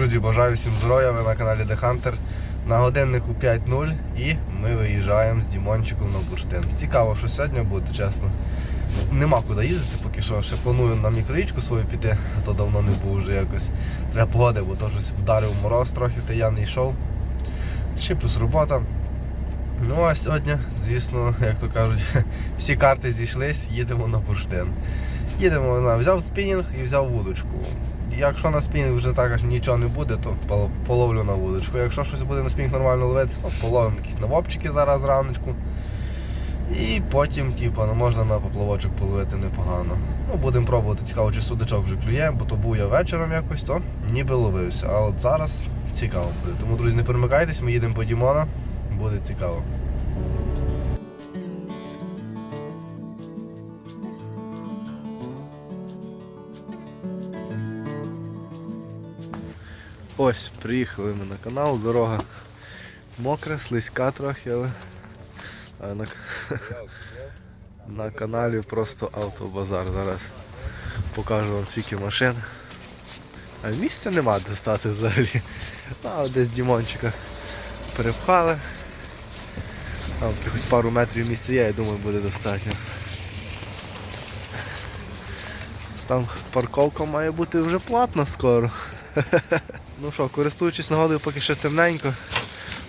Друзі, бажаю всім здоров'я, ви на каналі The Hunter. На годиннику 5.0 і ми виїжджаємо з Дімончиком на бурштин. Цікаво, що сьогодні буде, чесно. Нема куди їздити, поки що ще планую на мікроїчку свою піти, а то давно не був вже якось. Треба погоди, бо то щось вдарив мороз трохи, та я не йшов. Ще плюс робота. Ну а сьогодні, звісно, як то кажуть, всі карти зійшлись, їдемо на бурштин. Їдемо, на, взяв спінінг і взяв вудочку. Якщо на спінінг вже так аж нічого не буде, то половлю на вудочку. Якщо щось буде на спінінг нормально ловитися, половимо якісь навопчики зараз раночку. І потім, типу, ну, можна на поплавочок половити непогано. Ну, будемо пробувати, цікаво, чи судачок вже клює, бо то був я вечором якось, то ніби ловився. А от зараз цікаво буде. Тому, друзі, не перемикайтесь, ми їдемо по Дімона, буде цікаво. Ось, приїхали ми на канал, дорога мокра, слизька трохи, але на, на каналі просто автобазар. Зараз покажу вам скільки машин. А місця нема де стати взагалі. А десь Дімончика перепхали. Там якихось пару метрів місця є, я думаю, буде достатньо. Там парковка має бути вже платна скоро. Ну що, користуючись нагодою, поки ще темненько,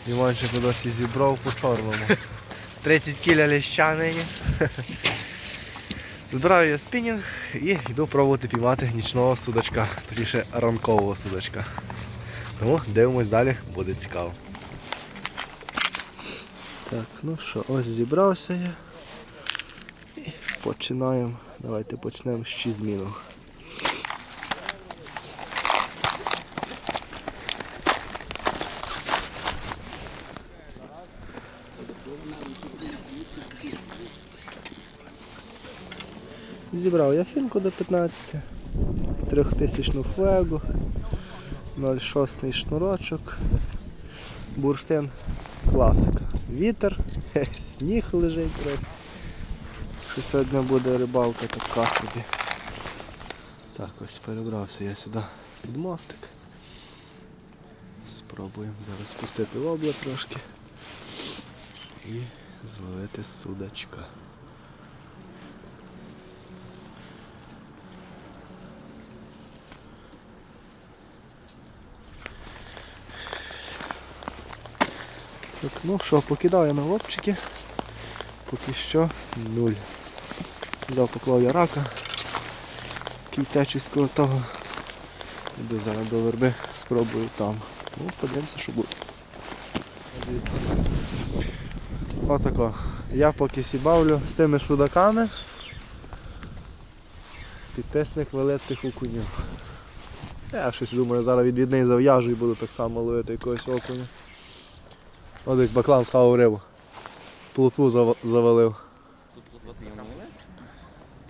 Дімончик досі зібрав по чорному. 30 кіля леща нині. Збираю я спінінг і йду пробувати піймати нічного судачка, точніше ранкового судачка. Тому дивимось далі, буде цікаво. Так, ну що, ось зібрався я. І починаємо. Давайте почнемо з чізміну. Зібрав я фінку до 15, 3000 флегу, 0,6 шнурочок, бурштин, класика. Вітер, сніг лежить трохи. Що сьогодні буде рибалка така собі. Так, ось перебрався я сюди під мостик. Спробуємо зараз спустити вобла трошки і зловити судачка. Так, ну що, покидав я на лобчики. Поки що нуль. Дав поклав я рака. Кітячиського того. Іду зараз до верби, спробую там. Ну, подивимося, що буде. Отако. Я поки сібавлю з тими судаками. Підписник великих окунів. Я щось думаю, зараз від відний зав'яжу і буду так само ловити якогось окуня. Ось десь баклан схавав рибу. Плотву зав- завалив. Тут от от не ловили?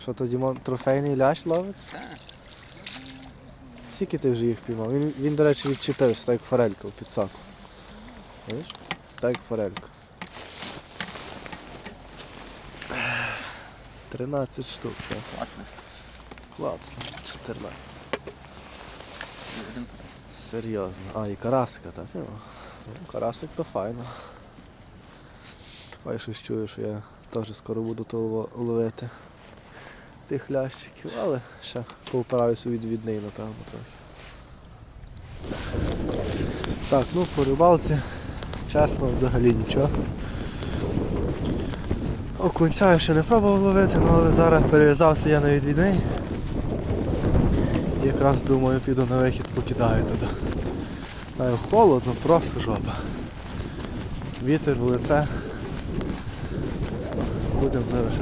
Що то Дімон трофейний лящ ловить? Так. Скільки ти вже їх піймав? Він, він до речі, відчепився, так як форелька в підсаку. Бачиш? Так як форелька. 13 штук, так. Класно. Класно. 14. Серйозно. А, і карасика, так? Карасик то файно. Хай щось чую, що я теж скоро буду того ловити. Тих лящиків, але ще повпираюся від відний, напевно, трохи. Так, ну по рибалці, чесно, взагалі нічого. Окунця я ще не пробував ловити, ну, але зараз перев'язався я на відвідний. Якраз думаю, піду на вихід, покидаю туди. Знаю, холодно, просто жопа. Вітер в лице. Будемо зараз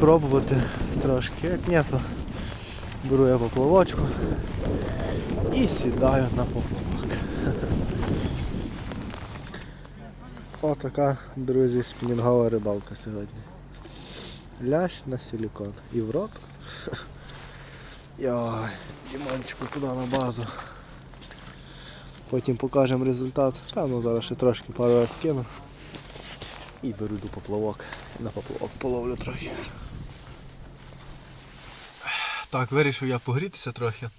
пробувати трошки. Як ні, то беру я поплавочку і сідаю на поплавок. Отака, друзі, спінінгова рибалка сьогодні. Лящ на силікон. І в рот. Йой, Дімончику туди на базу. Потім покажемо результат. Певно, зараз ще трошки пару раз кину. І беру до поплавок. На поплавок половлю трохи. Так, вирішив я погрітися трохи.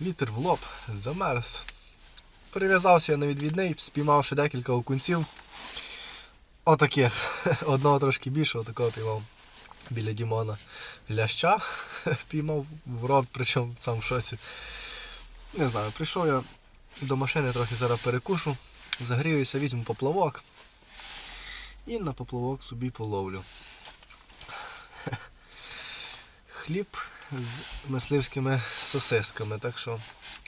Вітер в лоб, замерз. Прив'язався я на відвідний, спіймавши декілька окунців. Отаких. Одного трошки більшого, такого піймав біля Дімона ляща. Піймав в рот, причому сам в шоці. Не знаю, прийшов я до машини, трохи зараз перекушу, загріюся, візьму поплавок і на поплавок собі половлю. Хліб з мисливськими сосисками. Так що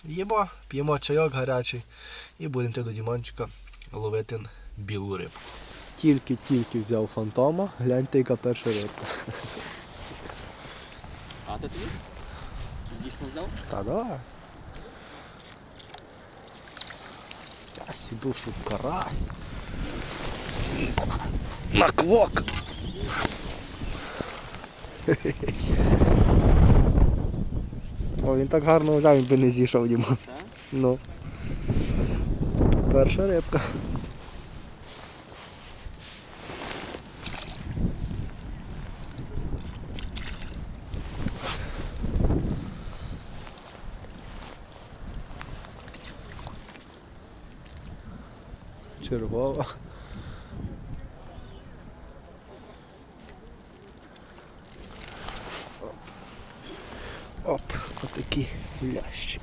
їмо, п'ємо чайок гарячий і будемо йти до Дімончика ловити білу рибу. Тільки-тільки взяв фантома, гляньте, яка перша рибка. А ти тобі? Дійсно взяв? Та да. Я сіду, щоб карась. На квок. О, він так гарно взяв, він би не зійшов Діма. Ну. Перша рибка. Чергова. Оп, отакий лящик.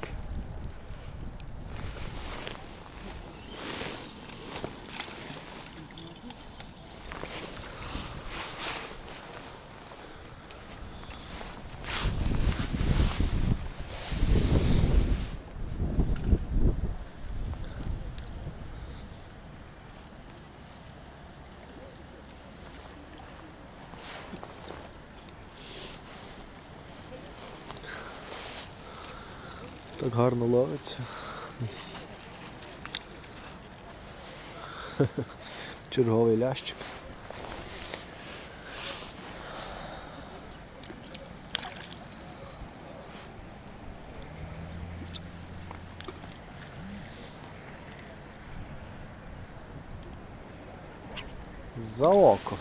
Так гарно ловиться. Черговий лящик. За око.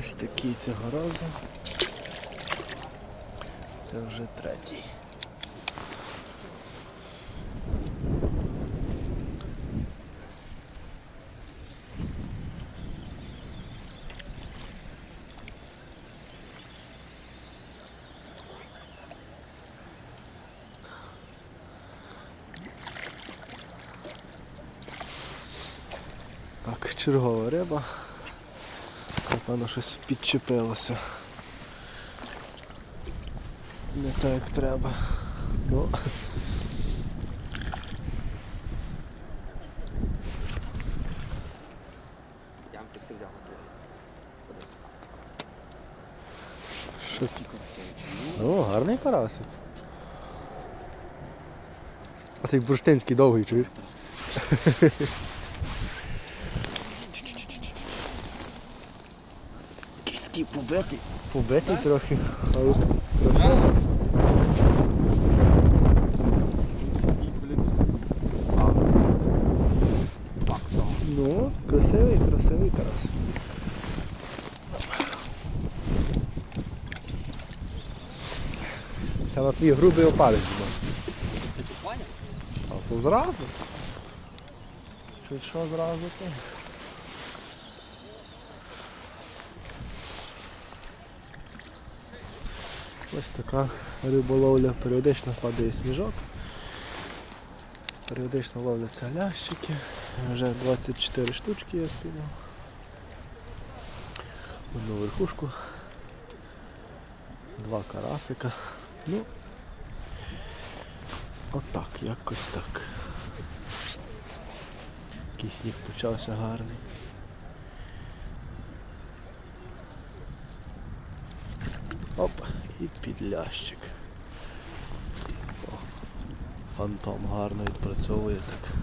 Ось такий цього разу. Це вже третій. Так, чергова риба. Напевно, щось підчепилося. Не так як треба. Ну. Що О, гарний карасик. А цей бурштинський довгий, чуєш? Кістки побити. Побитий трохи, але Правда? ну, красивий, красивий карас. Це на твій грубий опалець. Ти тут? А то зразу. Чуть що зразу то. Ось така риболовля. Періодично падає сніжок. Періодично ловляться лящики. Вже 24 штучки я спіймав. Одну верхушку. Два карасика. Ну, отак, якось так. Який сніг почався гарний. Оп, і підлящик. Фантом гарно відпрацьовує так.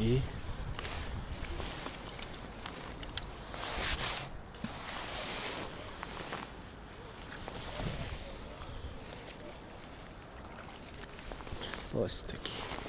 такий. Ось такий.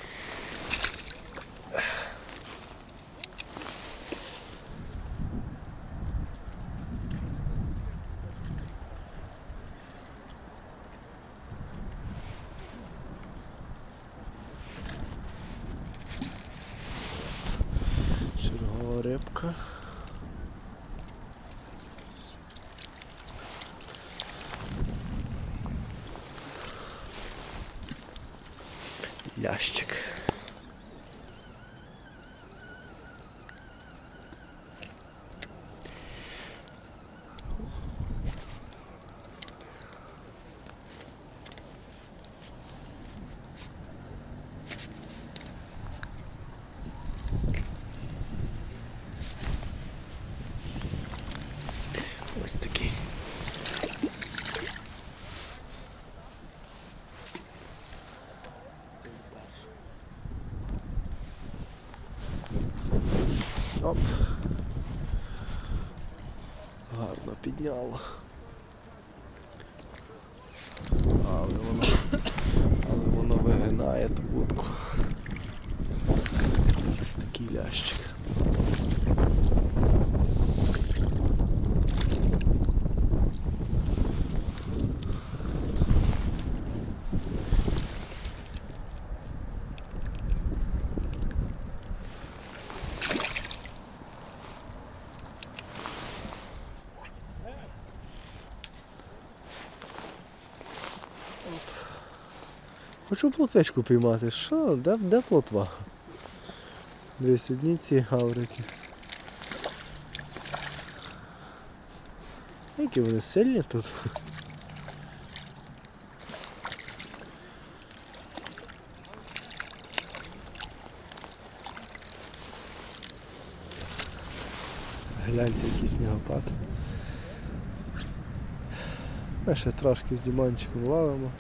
Yaşçık. Оп. Гарно підняло. Але воно, але воно вигинає ту вудку. Ось такий лящик. Хочу плотвичку піймати. Що? Де, де плотва? Дивись, одні ці гаврики. Які вони сильні тут. Гляньте, який снігопад. Ми ще трошки з Дімончиком ловимо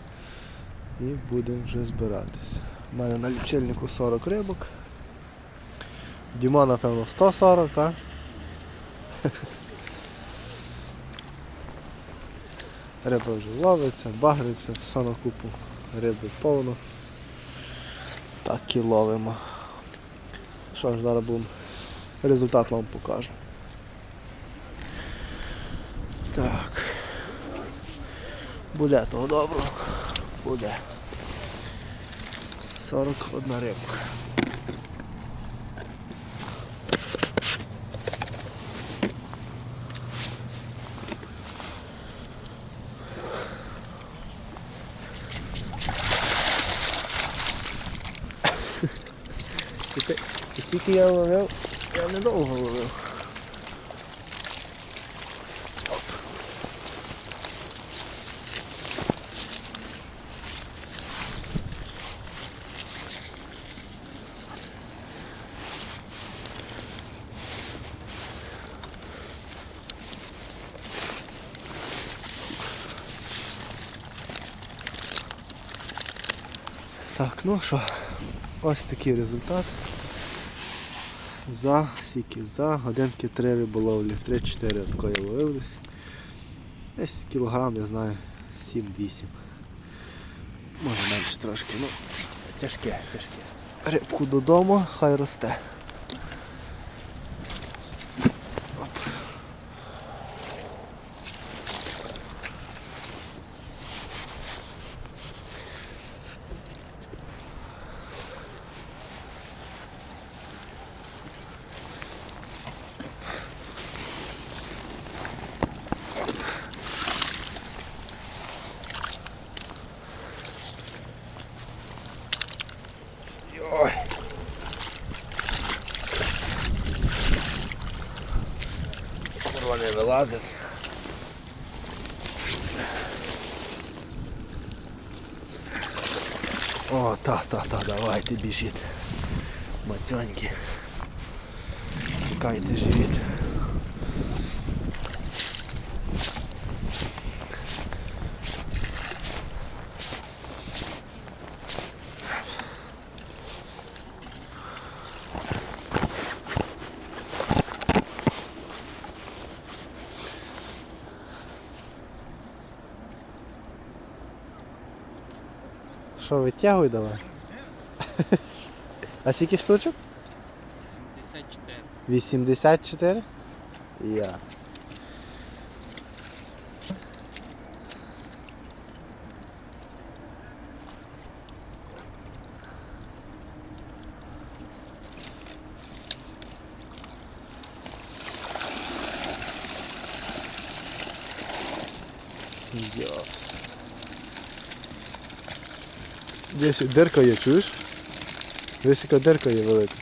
і будемо вже збиратися. У мене на лічильнику 40 рибок. Діма, напевно, 140, так? Риба вже ловиться, багриться, все на купу риби повно. Так і ловимо. Що ж, зараз будемо результат вам покажу. Так. Буде того доброго. Буде. 41 рибка. Скільки я ловив, я недовго ловив. Так, ну що, ось такий результат. За скільки? За годинки 3 риболовлі, 3-4 такої ловились. Десь кілограм, я знаю, 7-8. Може менше трошки, ну тяжке, тяжке. Рибку додому, хай росте. Оп. Ой. Курва не вилазить. О, та, та, та, давайте біжіть. Мацьоньки. Чекайте живіт. Що, витягуй давай. А скільки штучок? 74. 84? Я. Йо. Десь дирка є, чуєш? Десь яка дирка є велика.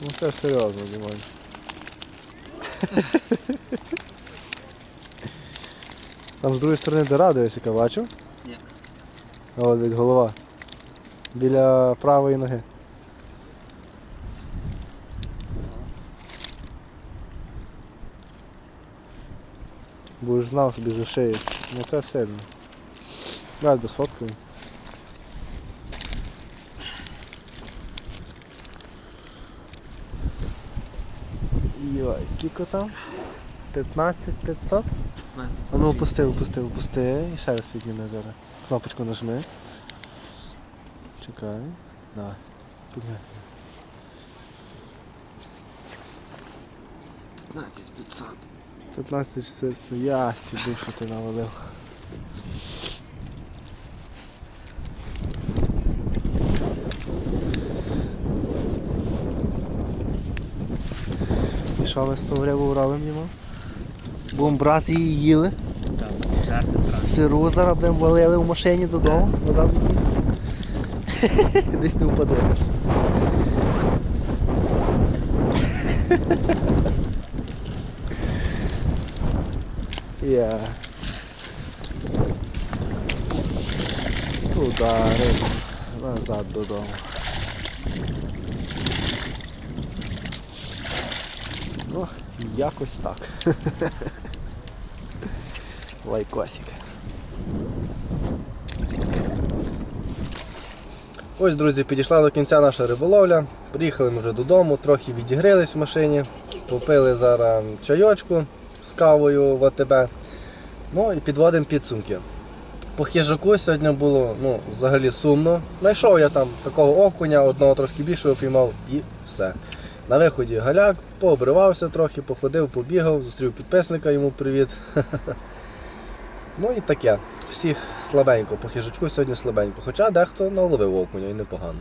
Ну це серйозно, Дімон. Там з другої сторони дира, дивись, яка бачив? Ні. От десь голова. Біля правої ноги. Будеш знав собі за шиєю. Ну це сильно. Давай досфоткаю. Йой, кілько там? 15 500? 15. А ну опусти, опусти, опусти. І ще раз підніми зараз. Кнопочку нажми. Чекай. Давай. Підняй. 15 500. 15 400. Я сіду, що ти навалив. Ми з того робимо йому? Будемо брати її їли. Сиру зараз будемо валили в машині додому, назад. Десь не впадеш. Я. Удари. Назад додому. Ну, якось так. Лайкосик. Ось, друзі, підійшла до кінця наша риболовля. Приїхали ми вже додому, трохи відігрились в машині, попили зараз чайочку з кавою в АТБ. Ну і підводимо підсумки. По хижаку сьогодні було ну, взагалі сумно. Знайшов я там такого окуня, одного трошки більшого піймав і все. На виході галяк, пообривався трохи, походив, побігав, зустрів підписника, йому привіт. Ну і таке. Всіх слабенько, по хижачку сьогодні слабенько. Хоча дехто наловив окуня і непогано.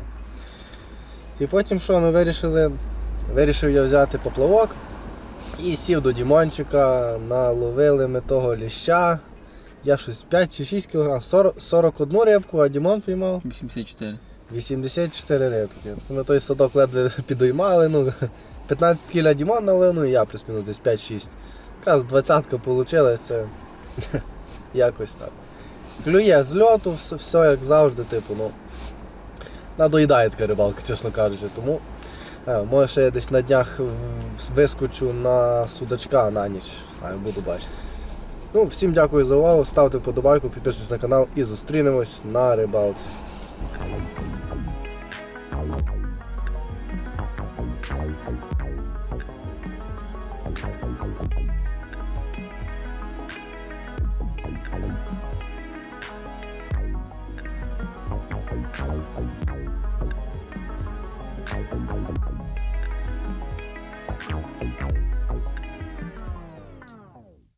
І потім що ми вирішили? Вирішив я взяти поплавок і сів до Дімончика, наловили ми того ліща. Я щось 5 чи 6 кг, 40, 41 рибку, а Дімон піймав 84. 84 рибки. Це ми той садок ледве підоймали, ну 15 кіля Дімон налив, ну і я плюс-мінус десь 5-6. Якраз двадцятка вийшла, це якось так. Клює з льоту, все, все як завжди, типу, ну. Надоїдає така рибалка, чесно кажучи. Тому е, може ще я десь на днях вискочу на судачка на ніч. А, буду бачити. Ну, всім дякую за увагу, ставте вподобайку, підписуйтесь на канал і зустрінемось на рибалці.